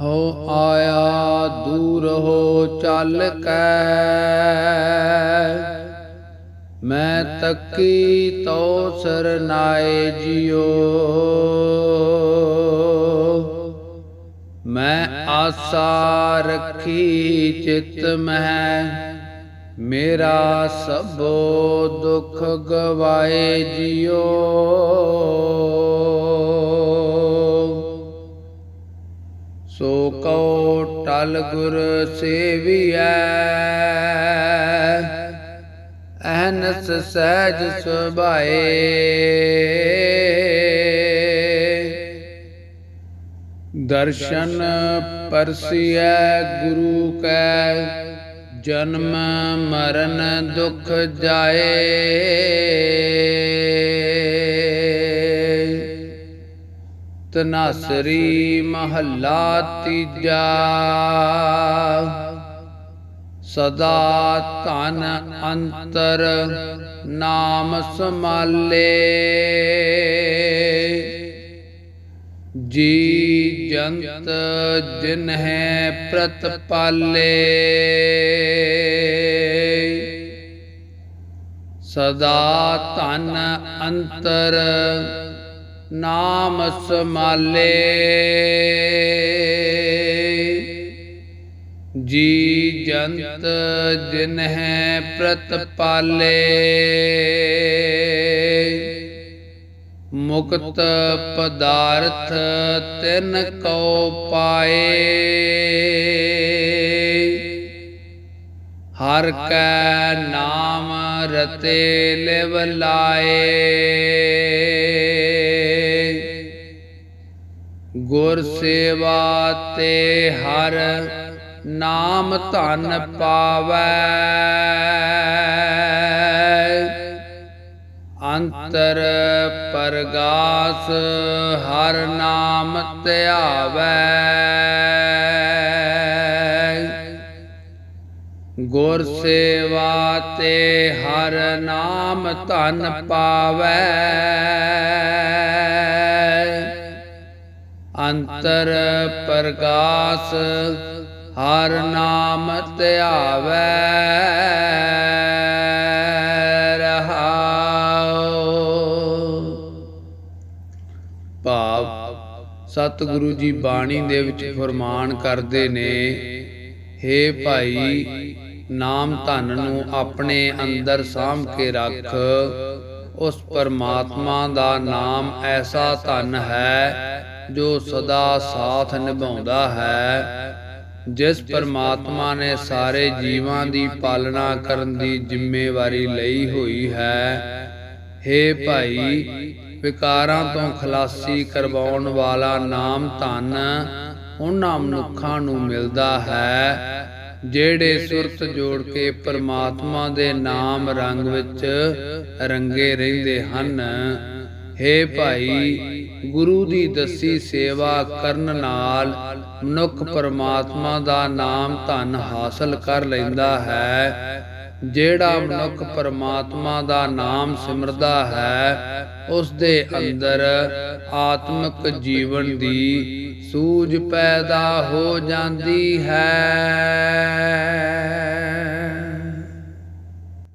ਹੋ ਆਇਆ ਦੂਰ ਹੋ ਚੱਲ ਕੈ। ਮੈਂ ਤੱਕੀ ਤੋ ਸਰਨਾਏ ਜਿਉ। ਮੈਂ ਆਸਾ ਰੱਖੀ ਚਿਤ ਮਹਿ। ਮੇਰਾ ਸਭੋ ਦੁਖ ਗਵਾਏ ਜਿਉ। ਸੋ ਕਉ ਟਲ ਗੁਰ ਸੇਵੀਐ। ਅਹਨਸ ਸਹਿਜ ਸੁਭਾਏ। ਦਰਸ਼ਨ ਪਰਸੀਐ ਗੁਰੂ ਕੈ, ਜਨਮ ਮਰਨ ਦੁਖ ਜਾਏ। ਤਨਾਸਰੀ ਮਹੱਲਾ ਤੀਜਾ। ਸਦਾ ਧਨ ਅੰਤਰ ਨਾਮ ਸਮਾਲੇ ਜੀ ਜੰਤ ਜਿਨ ਹੈ ਪ੍ਰਤਪਾਲੇ ਸਦਾ ਧਨ ਅੰਤਰ ਨਾਮ ਸਮਾਲੇ। ਜੀ ਜੰਤ ਜਿਨ ਪ੍ਰਤਪਾਲੇ ਮੁਕਤ ਪਦਾਰਥ ਤਿਨ ਕਉ ਪਾਏ। ਹਰ ਕੈ ਨਾਮ ਰਤੇ ਲਿਵ ਲਾਏ। ਗੁਰ ਸੇਵਾ ਤੇ ਹਰ ਨਾਮ ਧਨ ਪਾਵੈ। ਅੰਤਰ ਪਰਗਾਸ ਹਰ ਨਾਮ ਧਿਆਵੈ ਗੁਰ ਸੇਵਾ ਤੇ ਹਰ ਨਾਮ ਧਨ ਪਾਵੈ। ਅੰਤਰ ਪ੍ਰਗਾਸ ਹਰ ਨਾਮ ਧਿਆਵੈ ਰਹਾਉ। ਭਾਵ, ਸਤਿਗੁਰੂ ਜੀ ਬਾਣੀ ਦੇ ਵਿੱਚ ਫਰਮਾਨ ਕਰਦੇ ਨੇ हे ਭਾਈ, ਨਾਮ ਧਨ ਨੂੰ ਆਪਣੇ ਅੰਦਰ ਸਾਂਭ ਕੇ ਰੱਖ। ਉਸ ਪਰਮਾਤਮਾ ਦਾ ਨਾਮ ਐਸਾ ਧਨ ਹੈ ਜੋ ਸਦਾ ਸਾਥ ਨਿਭਾਉਂਦਾ ਹੈ, ਜਿਸ ਪਰਮਾਤਮਾ ਨੇ ਸਾਰੇ ਜੀਵਾਂ ਦੀ ਪਾਲਣਾ ਕਰਨ ਦੀ ਜ਼ਿੰਮੇਵਾਰੀ ਲਈ ਹੋਈ ਹੈ। हे ਭਾਈ, ਵਿਕਾਰਾਂ ਤੋਂ ਖਲਾਸੀ ਕਰਵਾਉਣ ਵਾਲਾ ਨਾਮ ਧਨ ਉਹਨਾਂ ਮਨੁੱਖਾਂ ਨੂੰ ਮਿਲਦਾ ਹੈ, ਜਿਹੜੇ ਸੁਰਤ ਜੋੜ ਕੇ ਪਰਮਾਤਮਾ ਦੇ ਨਾਮ ਰੰਗ ਵਿੱਚ ਰੰਗੇ ਰਹਿੰਦੇ ਹਨ। हे ਭਾਈ ਗੁਰੂ ਦੀ ਦੱਸੀ ਸੇਵਾ ਕਰਨ ਨਾਲ ਮਨੁੱਖ ਪਰਮਾਤਮਾ ਦਾ ਨਾਮ ਧਨ ਹਾਸਲ ਕਰ ਲੈਂਦਾ ਹੈ। ਜਿਹੜਾ ਮਨੁੱਖ ਪਰਮਾਤਮਾ ਦਾ ਨਾਮ ਸਿਮਰਦਾ ਹੈ ਉਸ ਦੇ ਅੰਦਰ ਆਤਮਿਕ ਜੀਵਨ ਦੀ ਸੂਝ ਪੈਦਾ ਹੋ ਜਾਂਦੀ ਹੈ।